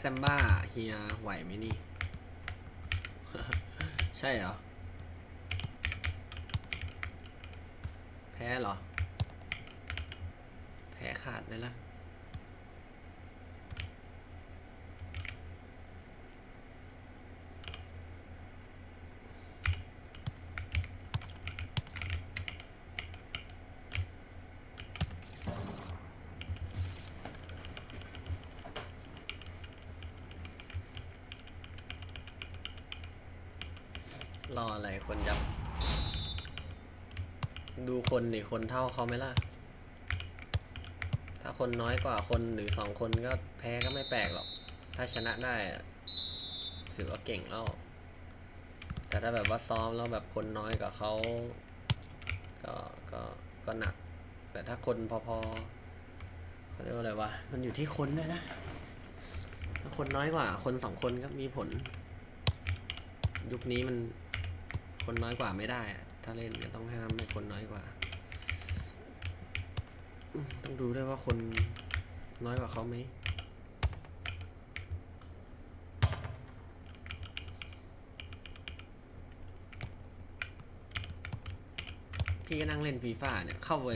แซมบ้าเฮียไหวไหมนี่ ใช่เหรอ แพ้เหรอ แพ้ขาดเลยล่ะ รออะไรคนยับ ดูคนดิคนเท่าเขาไหมล่ะ ถ้าคนน้อยกว่าคนหรือสองคนก็แพ้ก็ไม่แปลกหรอก ถ้าชนะได้ถือว่าเก่งแล้ว แต่ถ้าแบบว่าซ้อมแล้วแบบคนน้อยกว่าเขาก็ก็ก็หนัก แต่ถ้าคนพอๆเขาเรียกว่าอะไรวะมันอยู่ที่คนด้วยนะถ้าคนน้อยกว่า คนสองคนก็มีผล ยุคนี้มัน คนน้อยกว่าไม่ได้ ถ้าเล่นก็ต้องห้ามให้คนน้อยกว่า ต้องดูด้วยว่าคนน้อยกว่าเขาไหมพี่ก็นั่งเล่นฟีฟ่าเนี่ยเข้าไป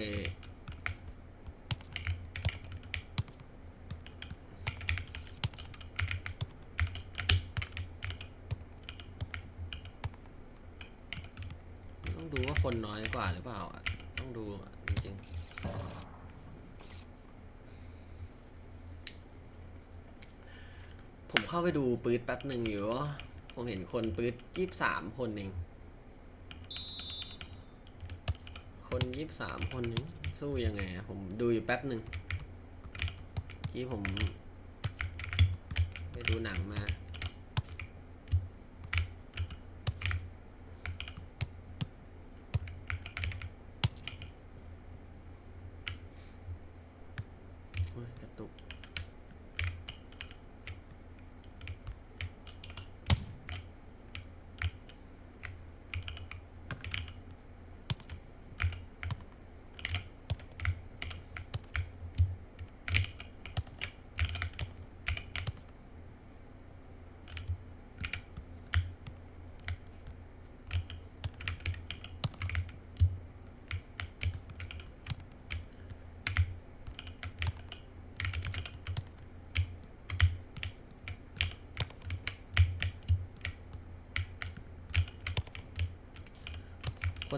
ต้องดูว่าคนน้อยก ว่าหรือเปล่าอะต้องดูจริงๆ ผมเข้าไปดูปื๊ดแป๊บหนึ่งอยู่ ผมเห็นคนปื๊ดยี่สามคนเองคนยี่สามคนนึงสู้ยังไงผมดูอยู่แป๊บหนึ่งที่ผม ไปดูหนังมา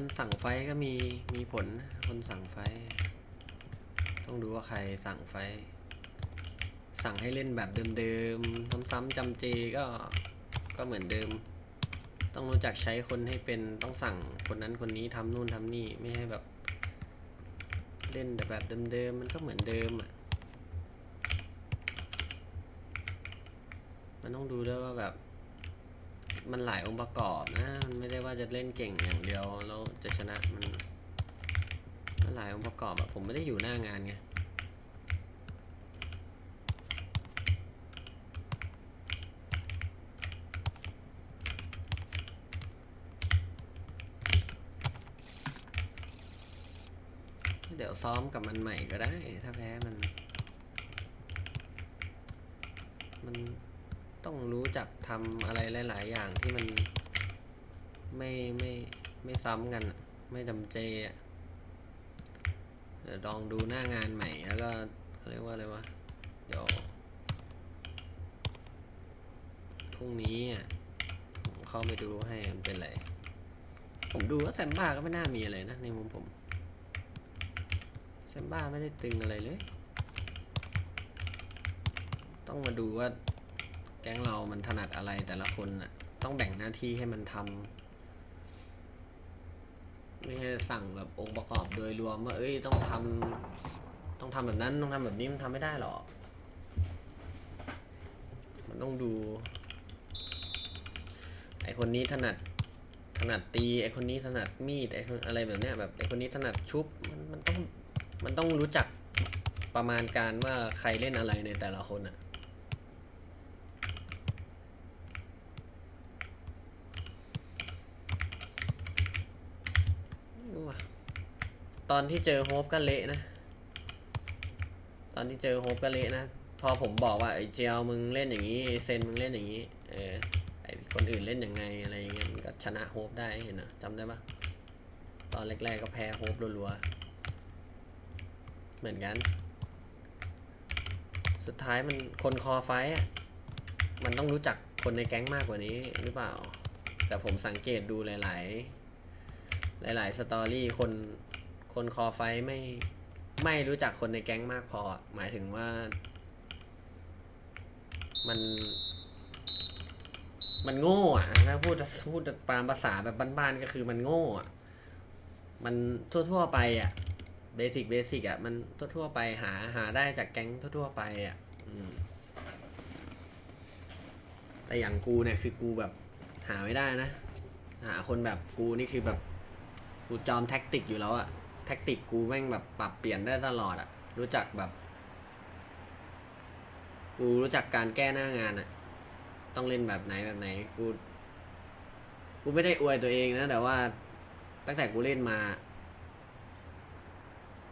คนสั่งไฟก็มีมีผลนะคนสั่งไฟ ต้องดูว่าใครสั่งไฟ สั่งให้เล่นแบบเดิมๆซ้ำๆจำเจก็ก็เหมือนเดิม ต้องรู้จักใช้คนให้เป็นต้องสั่งคนนั้นคนนี้ทำนู่นทำนี่ไม่ให้แบบ เล่นแต่แบบเดิมๆมันก็เหมือนเดิมอะมันต้องดูด้วยว่าแบบ มันหลายองค์ประกอบนะ มันไม่ได้ว่าจะเล่นเก่งอย่างเดียวแล้วจะชนะมันมันหลายองค์ประกอบอะผมไม่ได้อยู่หน้างานไงเดี๋ยวซ้อมกับมันใหม่ก็ได้ ถ้าแพ้มัน มัน ต้องรู้จักทำอะไรหลาย ๆ อย่างที่มันไม่ไม่ไม่ซ้ำกันไม่จำเจอะลองดูหน้างานใหม่แล้วก็เขาเรียกว่าอะไรวะเดี๋ยวพรุ่งนี้อะผมเข้าไปดูให้มันเป็นไร ผมดูว่าแซมบ้าก็ไม่น่ามีอะไรนะในมุมผมแซมบ้าไม่ได้ตึงอะไรเลย ต้องมาดูว่า แก๊งเรามันถนัดอะไรแต่ละคนน่ะ ต้องแบ่งหน้าที่ให้มันทำไม่ใช่สั่งแบบองค์ประกอบโดยรวมว่าเอ้ยต้องทำต้องทำแบบนั้นต้องทำแบบนี้มันทำไม่ได้หรอกมันต้องดู ไอคนนี้ถนัดถนัดตีไอคนนี้ถนัดมีดไอคนอะไรแบบเนี้ยแบบไอคนนี้ถนัดชุบมันมันต้องมันต้องรู้จักประมาณการว่าใครเล่นอะไรในแต่ละคนอะม่รู้ว่ะ ตอนที่เจอโฮปก็เละนะ ตอนที่เจอโฮปก็เละนะ พอผมบอกว่าไอ้เจียวมึงเล่นอย่างนี้เซนมึงเล่นอย่างนี้ เออ ไอ้คนอื่นเล่นยังไงอะไรอย่างเงี้ยมันก็ชนะโฮปได้เห็นนะจำได้ปะตอนแรก ๆ ก็แพ้โฮปรัวๆ เหมือนกัน สุดท้ายมันคนคอไฟท์อะมันต้องรู้จักคนในแก๊งมากกว่านี้หรือเปล่า แต่ผมสังเกตดูหลาย ๆ หลาย ๆ สตอรี่คน คนคอไฟไม่ไม่รู้จักคนในแก๊งมากพอ หมายถึงว่า มัน มันโง่อะถ้าพูดพูดตามภาษาแบบบ้านๆก็คือมันโง่อะมันทั่วๆไปอะเบสิกเบสิกอะมันทั่วๆไปหาหาได้จากแก๊งทั่วๆไปอะแต่อย่างกูเนี่ยคือกูแบบหาไม่ได้นะ หาคนแบบกูนี่คือแบบ กูจอมแท็กติกอยู่แล้วอะ ท็กติกกูแม่งแบบปรับเปลี่ยนได้ตลอดอะรู้จักแบบ กูรู้จักการแก้หน้างานอะต้องเล่นแบบไหนแบบไหนกูกูไม่ได้อวยตัวเองนะ แต่ว่าตั้งแต่กูเล่นมา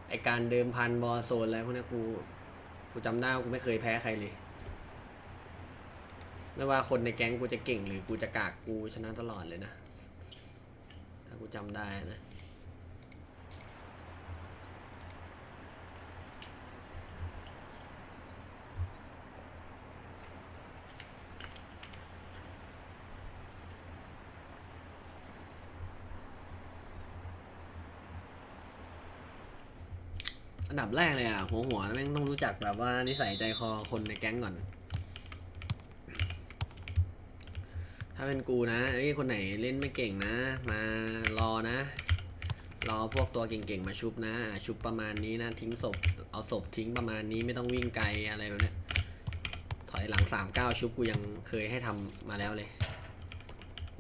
ไอการเดิมพันบอลโซนอะไรพวกนี้กู กูจำได้ว่ากูไม่เคยแพ้ใครเลยไม่ว่าคนในแก๊งกูจะเก่งหรือกูจะกากกูชนะตลอดเลยนะ ถ้ากูจำได้นะ ดับแรกเลยอะ หัวหัวแม่งต้องรู้จักแบบว่านิสัยใจคอคนในแก๊งก่อน ถ้าเป็นกูนะเอ้ยคนไหนเล่นไม่เก่งนะ มารอนะ รอพวกตัวเก่งๆมาชุบนะ ชุบประมาณนี้นะ ทิ้งศพ เอาศพทิ้งประมาณนี้ไม่ต้องวิ่งไกลอะไรแบบเนี้ยถอยหลังสามเก้าชุบกูยังเคยให้ทำมาแล้วเลย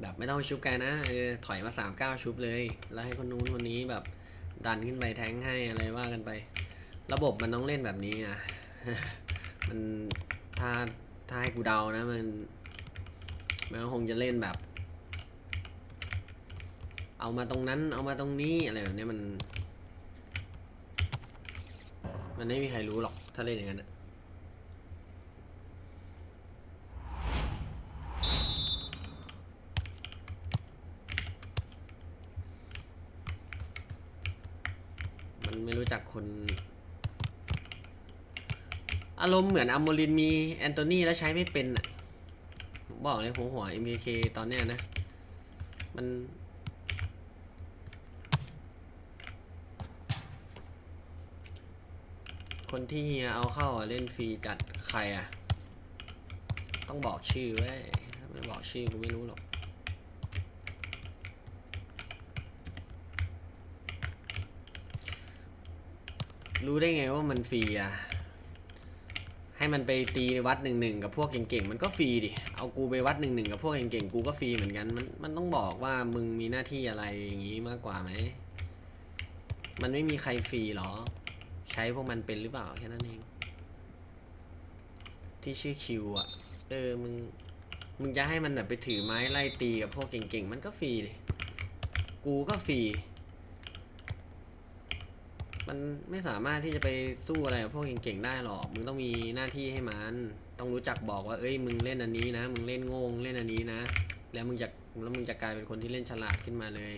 แบบไม่ต้องชุบไกลนะเออถอยมาสามเก้าชุบเลย แล้วให้คนนู้นคนนี้แบบดันขึ้นไปแทงให้อะไรว่ากันไป ระบบมันต้องเล่นแบบนี้อะมันถ้าถ้าให้กูเดานะมันมันคงจะเล่นแบบ เอามาตรงนั้น เอามาตรงนี้อะไรแบบเนี้ยมัน มันไม่มีใครรู้หรอกถ้าเล่นอย่างนั้นอะมันไม่รู้จักคน อารมณ์เหมือนอัมโมลินมีแอนโทนีแล้วใช้ไม่เป็นอะผมบอกเลยหัวหัว MKK ตอนเนี้ยนะ มัน คนที่เฮียเอาเข้าเล่นฟรีจัดใครอะ ต้องบอกชื่อไว้ถ้าไม่บอกชื่อกูไม่รู้หรอกรู้ได้ไงว่ามันฟรีอะ มันไปตีวัดหนึ่งหนึ่งกับพวกเก่งๆมันก็ฟรีดิเอากูไปวัดหนึ่งหนึ่งกับพวกเก่งๆกูก็ฟรีเหมือนกันมันมันต้องบอกว่ามึงมีหน้าที่อะไรอย่างนี้มากกว่าไหมมันไม่มีใครฟรีหรอ ใช้พวกมันเป็นหรือเปล่าแค่นั้นเอง ที่ชื่อคิวอะเออมึงมึงจะให้มันแบบไปถือไม้ไล่ตีกับพวกเก่งๆ มันก็ฟรีดิกูก็ฟรี มันไม่สามารถที่จะไปสู้อะไรกับพวกเก่งๆได้หรอก มึงต้องมีหน้าที่ให้มัน ต้องรู้จักบอกว่า เอ้ย มึงเล่นอันนี้นะ มึงเล่นโง่มึงเล่นอันนี้นะ แล้วมึงจะแล้วมึงจะกลายเป็นคนที่เล่นฉลาดขึ้นมาเลย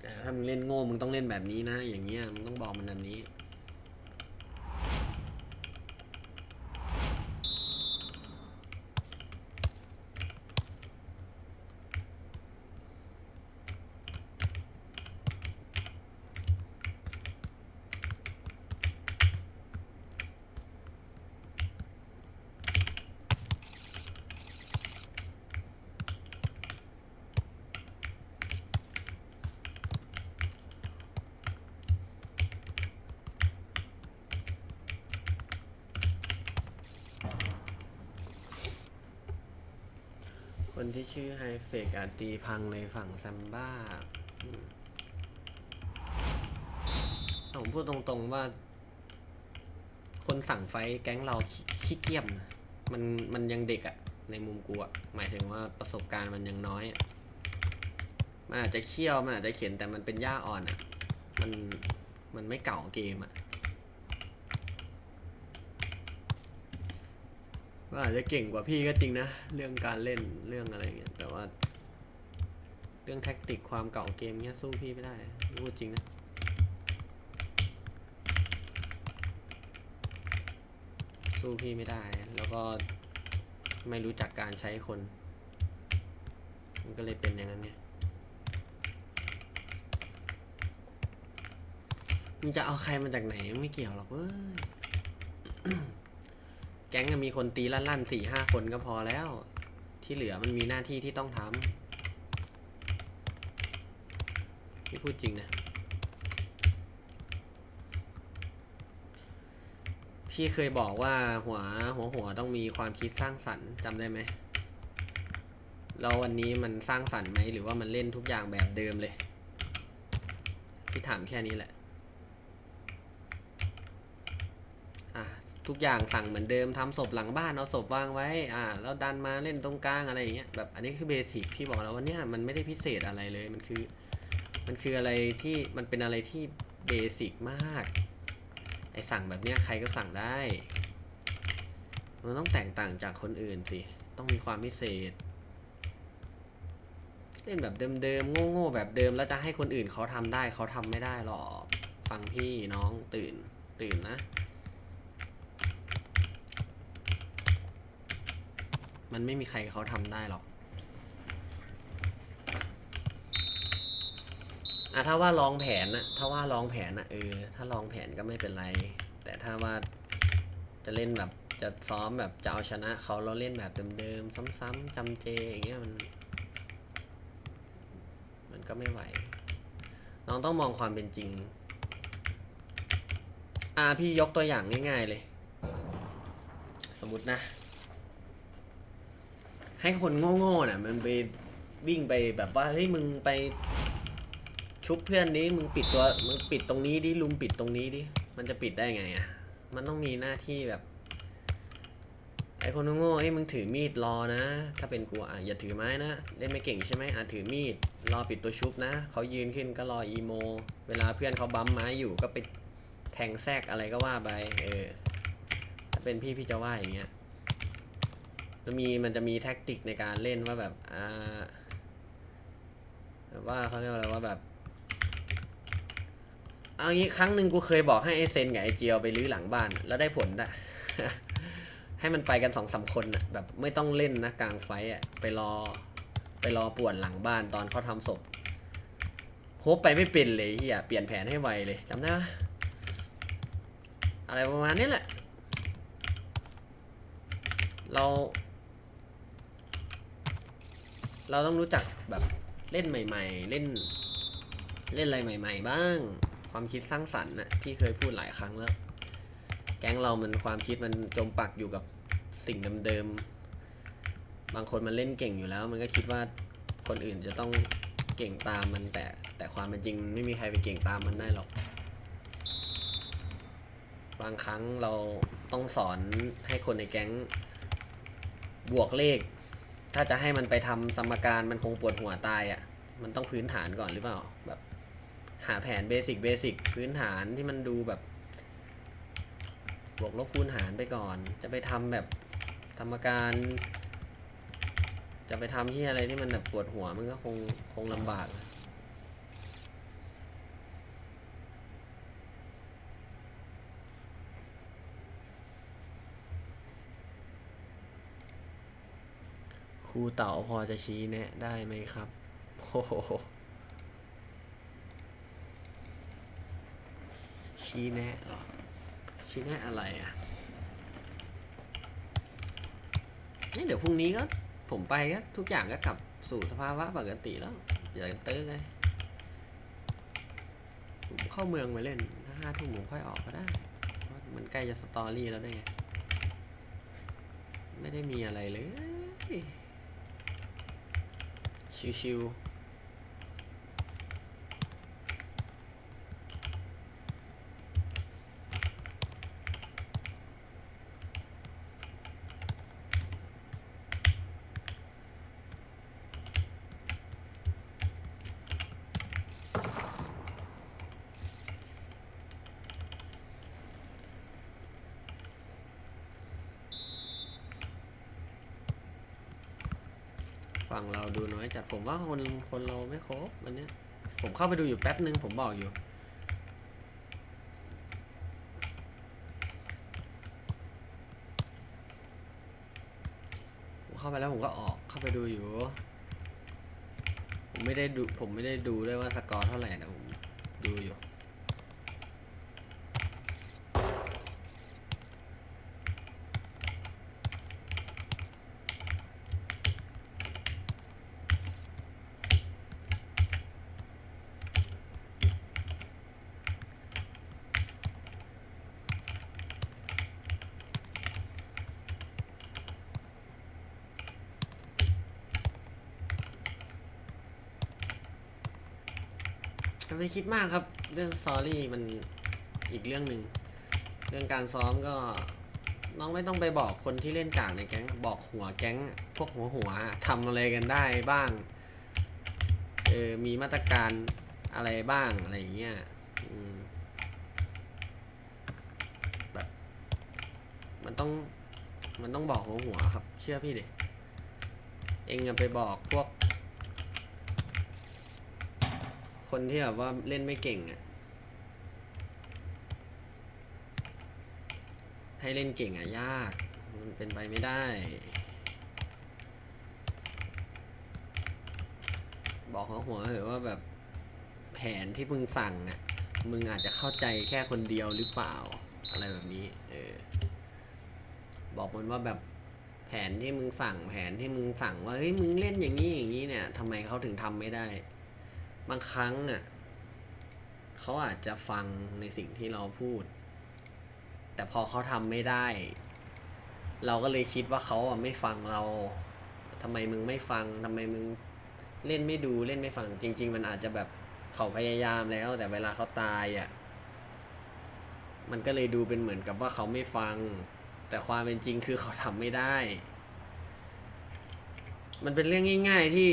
แต่ถ้ามึงเล่นโง่ มึงต้องเล่นแบบนี้นะ อย่างเงี้ย มึงต้องบอกมันแบบนี้ คนที่ชื่อไฮเฟกอาจตีพังในฝั่งแซมบ้าผมพูดตรงๆว่า คนสั่งไฟแก๊งเราขี้เกียจมันมันยังเด็กอะในมุมกูอะหมายถึงว่าประสบการณ์มันยังน้อยอะมันอาจจะเคี่ยว มันอาจจะเขียนแต่มันเป็นย่าอ่อนอะมันมันไม่เก่าเกมอะ ก็อาจจะเก่งกว่าพี่ก็จริงนะ เรื่องการเล่นเรื่องอะไรเงี้ยแต่ว่า เรื่องแท็กติกความเก่าเกมเนี้ยสู้พี่ไม่ได้พูดจริงนะสู้พี่ไม่ได้ แล้วก็ไม่รู้จักการใช้คน มันก็เลยเป็นอย่างนั้นไงมึงจะเอาใครมาจากไหนไม่เกี่ยวหรอกเว้ย แก๊งมีคนตีลั่นๆสี่ห้าคนก็พอแล้ว ที่เหลือมันมีหน้าที่ที่ต้องทำพี่พูดจริงนะ พี่เคยบอกว่าหัวหัวหัวต้องมีความคิดสร้างสรรค์จำได้ไหมแล้ววันนี้มันสร้างสรรค์ไหมหรือว่ามันเล่นทุกอย่างแบบเดิมเลย พี่ถามแค่นี้แหละ อะ ทุกอย่างสั่งเหมือนเดิมทำศพหลังบ้านเอาศพวางไว้ อ่าแล้วดันมาเล่นตรงกลางอะไรอย่างเงี้ยแบบอันนี้คือเบสิกพี่บอกแล้วว่าเนี่ยมันไม่ได้พิเศษอะไรเลยมันคือ มันคืออะไรที่มันเป็นอะไรที่เบสิกมาก ไอสั่งแบบเนี้ยใครก็สั่งได้ มันต้องแตกต่างจากคนอื่นสิ ต้องมีความพิเศษ เล่นแบบเดิมๆโง่ๆแบบเดิมแล้วจะให้คนอื่นเขาทำได้เขาทำไม่ได้หรอกฟังพี่น้องตื่นตื่นนะ มันไม่มีใครเขาทำได้หรอกอะถ้าว่าลองแผนนะถ้าว่าลองแผนนะเออ ถ้าลองแผนก็ไม่เป็นไร แต่ถ้าว่าจะเล่นแบบจะซ้อมแบบจะเอาชนะเขาเราเล่นแบบเดิมๆซ้ำๆจำเจอย่างเงี้ยมัน มันก็ไม่ไหว น้องต้องมองความเป็นจริง อ่าพี่ยกตัวอย่างง่ายๆเลย สมมตินะ ให้คนโง่ๆน่ะ มันไปวิ่งไปแบบว่าเฮ้ยมึงไปชุบเพื่อนนี้มึงปิดตัวมึงปิดตรงนี้ดิลุมปิดตรงนี้ดิมันจะปิดได้ไงอะมันต้องมีหน้าที่แบบไอคนโง่ๆไอ้ยมึงถือมีดรอนะ ถ้าเป็นกูอะอย่าถือไม้นะ เล่นไม่เก่งใช่ไหมอะถือมีด รอปิดตัวชุบนะ เขายืนขึ้นก็รออีโม เวลาเพื่อนเขาบั๊มไม้อยู่ก็ไปแทงแซกอะไรก็ว่าไป เออ ถ้าเป็นพี่พี่จะว่าอย่างเงี้ย จะมีมันจะมีแท็กติกในการเล่นว่าแบบอ่าว่าเขาเรียกว่าอะไรว่าแบบเอางี้ครั้งหนึ่งกูเคยบอกให้ไอเซนกับไอเจียวไปรื้อหลังบ้าน แล้วได้ผลนะให้มันไปกันสองสามคนนะแบบไม่ต้องเล่นนะกลางไฟอะไปรอ ไปรอปวนหลังบ้านตอนเขาทำศพโฮปไปไม่เป็นเลยเฮียเปลี่ยนแผนให้ไวเลยจำได้ปะอะไรประมาณนี้แหละ เรา เราต้องรู้จักแบบเล่นใหม่ ๆ เล่น เล่นอะไรใหม่ ๆ บ้าง ความคิดสร้างสรรค์น่ะพี่เคยพูดหลายครั้งแล้ว แก๊งเรามันความคิดมันจมปักอยู่กับสิ่งเดิมๆบางคนมันเล่นเก่งอยู่แล้ว มันก็คิดว่าคนอื่นจะต้องเก่งตามมันแต่ แต่ความเป็นจริงไม่มีใครไปเก่งตามมันได้หรอก บางครั้งเราต้องสอนให้คนในแก๊งบวกเลข ถ้าจะให้มันไปทำสมการมันคงปวดหัวตายอะ่ะ มันต้องพื้นฐานก่อนหรือเปล่า แบบ หาแผนเบสิกเบสิกพื้นฐานที่มันดูแบบ บวกลบคูณหารไปก่อน จะไปทำแบบสมการ จะไปทำที่อะไรที่มันแบบปวดหัวมันก็คงคงลำบาก ครูเต่าพอจะชี้แนะได้ไหมครับโอ้โหชี้แนะหรอ ชี้แนะอะไรอะนี่เดี๋ยวพรุ่งนี้ก็ผมไปก็ทุกอย่างก็กลับสู่สภาวะปกติแล้วอย่าเตื้อไงผมเข้าเมืองมาเล่นถ้าห้าทุ่มผมค่อยออกก็ได้มันใกล้จะสตอรี่แล้วได้วยไง ไม่ได้มีอะไรเลย ชิว เราดูน้อยจัดผมว่าคนคนเราไม่ครบวันเนี้ยผมเข้าไปดูอยู่แป๊บนึงผมบอกอยู่ผมเข้าไปแล้วผมก็ออกเข้าไปดูอยู่ ผมไม่ได้ดูผมไม่ได้ดูด้วยว่าสกอร์เท่าไหร่นะผมดูอยู่ ก็ ไม่คิดมากครับ เรื่องซอรี่มันอีกเรื่องหนึ่งเรื่องการซ้อมก็น้องไม่ต้องไปบอกคนที่เล่นกากในแก๊งบอกหัวแก๊ง พวกหัวหัวทำอะไรกันได้บ้างเออมีมาตรการอะไรบ้างอะไรอย่างเงี้ยแบบมันต้องมันต้องบอกหัวหัวครับ เชื่อพี่ดิเองอะไปบอกพวก คนที่แบบว่าเล่นไม่เก่งอะ ให้เล่นเก่งอะ ยาก มันเป็นไปไม่ได้ บอกหัวหัวเถอะว่าแบบแผนที่มึงสั่งอะ มึงอาจจะเข้าใจแค่คนเดียวหรือเปล่า อะไรแบบนี้ เออ บอกมันว่าแบบแผนที่มึงสั่งแผนที่มึงสั่งว่าเฮ้ยมึงเล่นอย่างนี้อย่างนี้เนี่ยทำไมเขาถึงทำไม่ได้ บางครั้งอะเขาอาจจะฟังในสิ่งที่เราพูด แต่พอเขาทำไม่ได้ เราก็เลยคิดว่าเขาอะไม่ฟังเราทำไมมึงไม่ฟังทำไมมึงเล่นไม่ดูเล่นไม่ฟัง จริง ๆ มันอาจจะแบบเขาพยายามแล้ว แต่เวลาเขาตายอะมันก็เลยดูเป็นเหมือนกับว่าเขาไม่ฟัง แต่ความเป็นจริงคือเขาทำไม่ได้ มันเป็นเรื่องง่าย ๆที่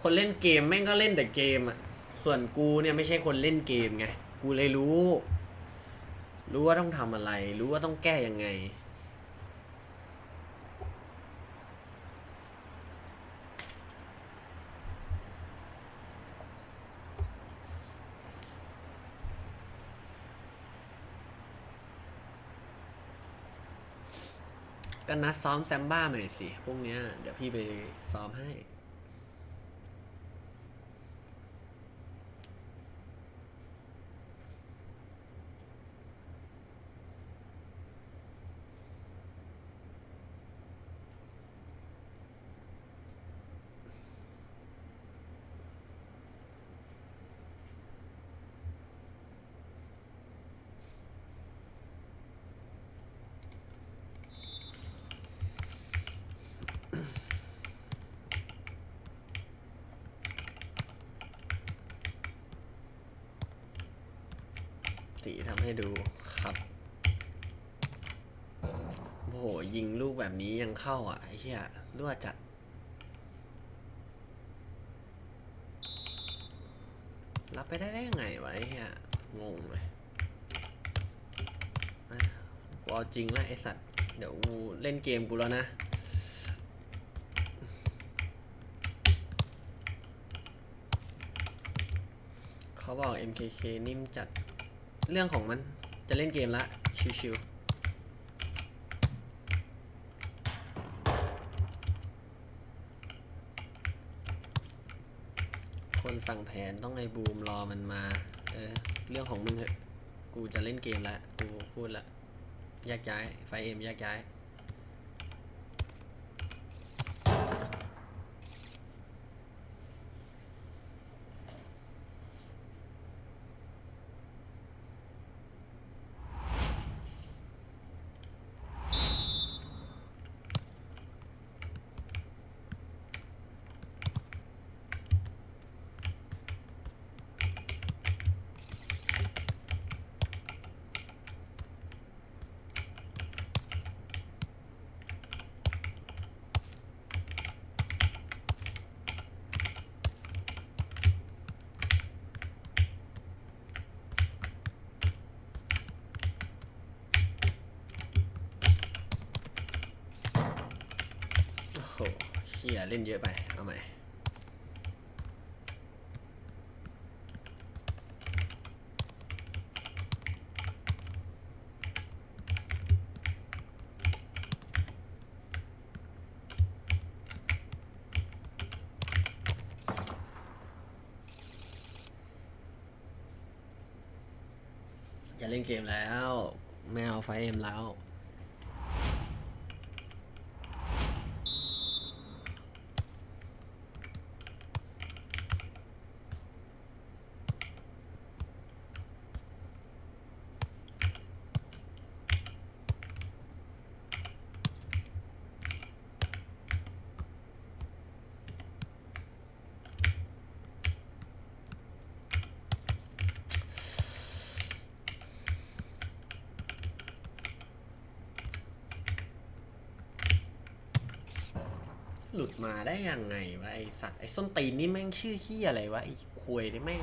คนเล่นเกมแม่งก็เล่นแต่เกมอะ ส่วนกูเนี่ยไม่ใช่คนเล่นเกมไง กูเลยรู้ รู้ว่าต้องทำอะไร รู้ว่าต้องแก้ยังไง ก็นัดซ้อมแซมบ้าใหม่สิพรุ่งเนี้ย เดี๋ยวพี่ไปซ้อมให้ ตีทำให้ดู ครับโอ้โหยิงลูกแบบนี้ยังเข้าอะไอ้เหี้ยรั่วจัด รับไปได้ได้ยังไงวะไอ้เหี้ยงงเลยกูเอาจริงล้วไอสัตว์ เดี๋ยวกูเล่นเกมกูแล้วนะเขาบอก MKK นิ่มจัดเรื่องของมัน จะเล่นเกมละ ชิวๆคนสั่งแผนต้องไอ้บูมรอมันมา เออ เรื่องของมึงเหอะ กูจะเล่นเกมละ กูพูดละแยกย้าย ไฟเอ็มแยกย้าย โหเฮียเล่นเยอะไป เอาใหม่อย่าเล่นเกมแล้ว ไม่เอาไฟเอ็มแล้ว หลุดมาได้ยังไงวะไอสัตว์ไอส้นตีนนี่แม่งชื่อเฮียอะไรวะไอควยนี่แม่ง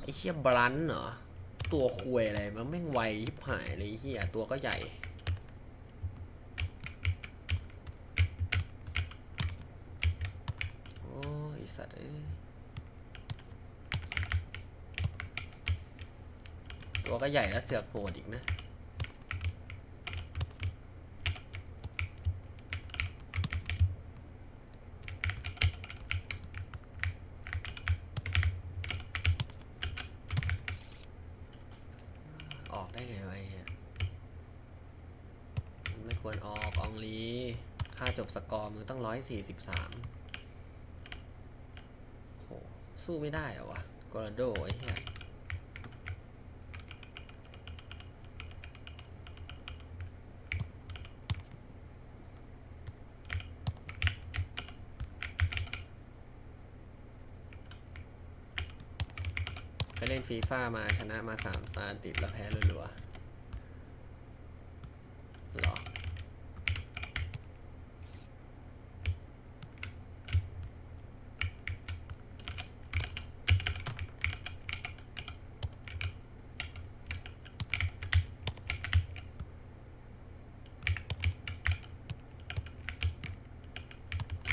ไอเฮียบลันเหรอตัวควยอะไรมันแม่งไวยิบหายเลยเฮียตัวก็ใหญ่โอ้ยไอสัตว์เอ้ยตัวก็ใหญ่แล้วเสือกโหดอีกนะ ออกได้ไงวะไอ้เหี้ยมันไม่ควรออกออง ลีค่าจบสกอร์มึงต้องร้อยสี่สิบสามโห สู้ไม่ได้เหรอวะกร์โดไอ้เหี้ยไปเล่นฟีฟ่ามาชนะมาสามตาติดแล้วแพ้รัวๆหรอ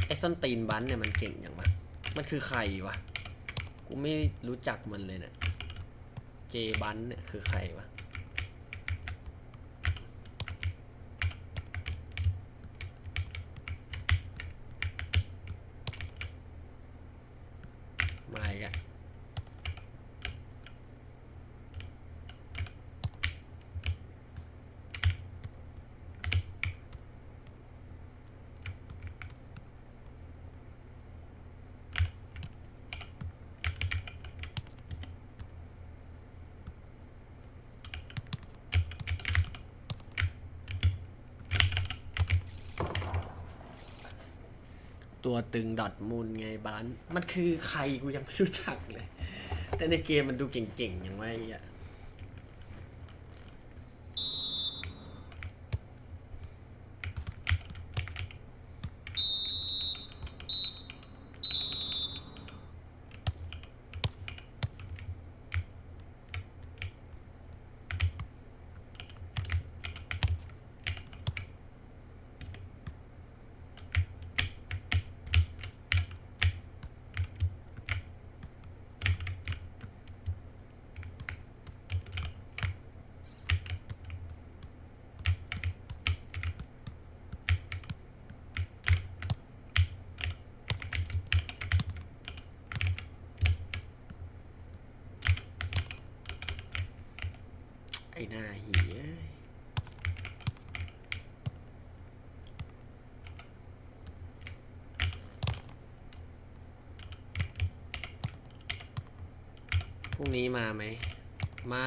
ไอ้ส้นตีนบันเนี่ยมันเก่งอย่างวะมันคือใครวะ กูไม่รู้จักมันเลยเนี่ย เจบันเนี่ยคือใครวะ มาอีกอะ ตัวตึงดอทมูลไงบาน มันคือใครกูยังไม่รู้จักเลย แต่ในเกมมันดูเก่งๆอย่างไรอะ น้าเหี้ยพรุ่งนี้มาไหม มา